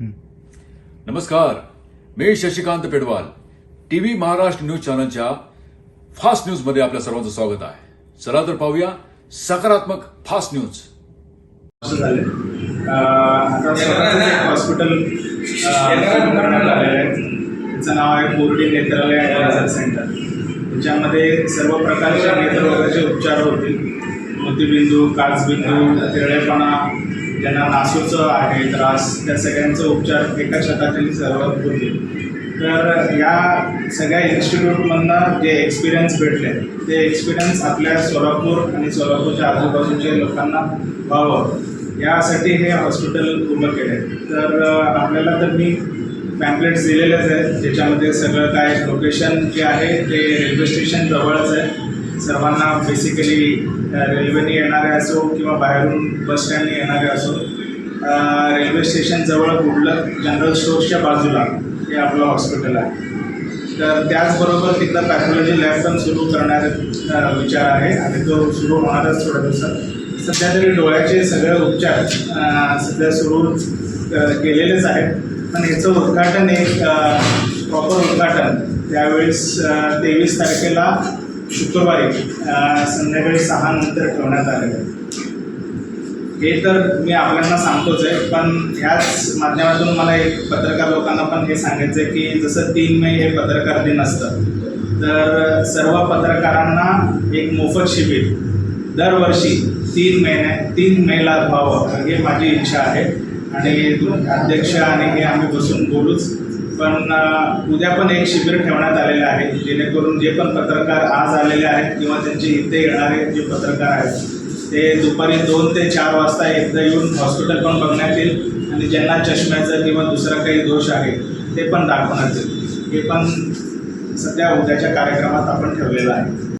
नमस्कार मी Shashikant Pedwal TV Maharashtra news चॅनलच्या फास्ट न्यूज़ मध्ये आपल्या सर्वांचं स्वागत आहे. चला तर पाहूया सकारात्मक फास्ट न्यूज़. हॉस्पिटल करण्यात आलेलं आहे. त्याचं नाव आहे बोर्डी नेत्रालय सेंटर त्याच्यामध्ये सर्व प्रकारच्या नेत्ररोगाचे उपचार होतील. मोतीबिंदू काचबिंदू तिरळेपणा ज्यांना नासूचं आहे त्रास त्या सगळ्यांचं उपचार एका छतातील सर्व होते तर या सगळ्या इन्स्टिट्यूटमधनं जे एक्सपिरियन्स भेटले ते एक्सपिरियन्स आपल्या सोलापूर आणि सोलापूरच्या आजूबाजूच्या लोकांना व्हावं. यासाठी हे हॉस्पिटल उभं केले तर आपल्याला तर मी पॅम्पलेट्स दिलेलेच आहेत ज्याच्यामध्ये सगळं काय लोकेशन जे आहे ते रेल्वे स्टेशन जवळच आहे. सर्वांना बेसिकली रेल्वेने येणारे असो किंवा बाहेरून बस स्टँडने येणारे असो रेल्वे स्टेशनजवळ कुठलं जनरल स्टोअर्सच्या बाजूला हे आपलं हॉस्पिटल आहे. तर त्याचबरोबर तिथलं पॅथॉलॉजी लॅब पण सुरू करण्याचा विचार आहे आणि तो सुरू होणारच थोड्या दिवसात. सध्या तरी डोळ्याचे सगळे उपचार सध्या सुरू केलेलेच आहेत. पण ह्याचं उद्घाटन एक प्रॉपर उद्घाटन त्यावेळेस तेवीस तारखेला शुक्रवारी संध्याकाळी सहा नंतर ठेवण्यात आलेलं आहे. हे तर मी आपल्याला सांगतोच आहे पण ह्याच माध्यमातून मला एक पत्रकार लोकांना पण हे सांगायचं आहे की जसं तीन मे हे पत्रकार दिन असतं तर सर्व पत्रकारांना एक मोफत शिबिर दरवर्षी तीन महिने तीन मेला व्हावं ही माझी इच्छा आहे. आणि अध्यक्ष आणि हे आम्ही बसून बोलूच पण उद्या पण एक शिबिर ठेवण्यात आलेलं आहे जेणेकरून जे पण पत्रकार आज आलेले आहेत किंवा त्यांचे इथे येणारे जे पत्रकार आहेत ते दुपारी दोन ते चार वाजता एकदा येऊन हॉस्पिटल पण बघण्यात येईल आणि ज्यांना चष्म्याचं किंवा दुसरा काही दोष आहे ते पण दाखवण्यात येईल. हे पण सध्या उद्याच्या कार्यक्रमात आपण ठेवलेलं आहे.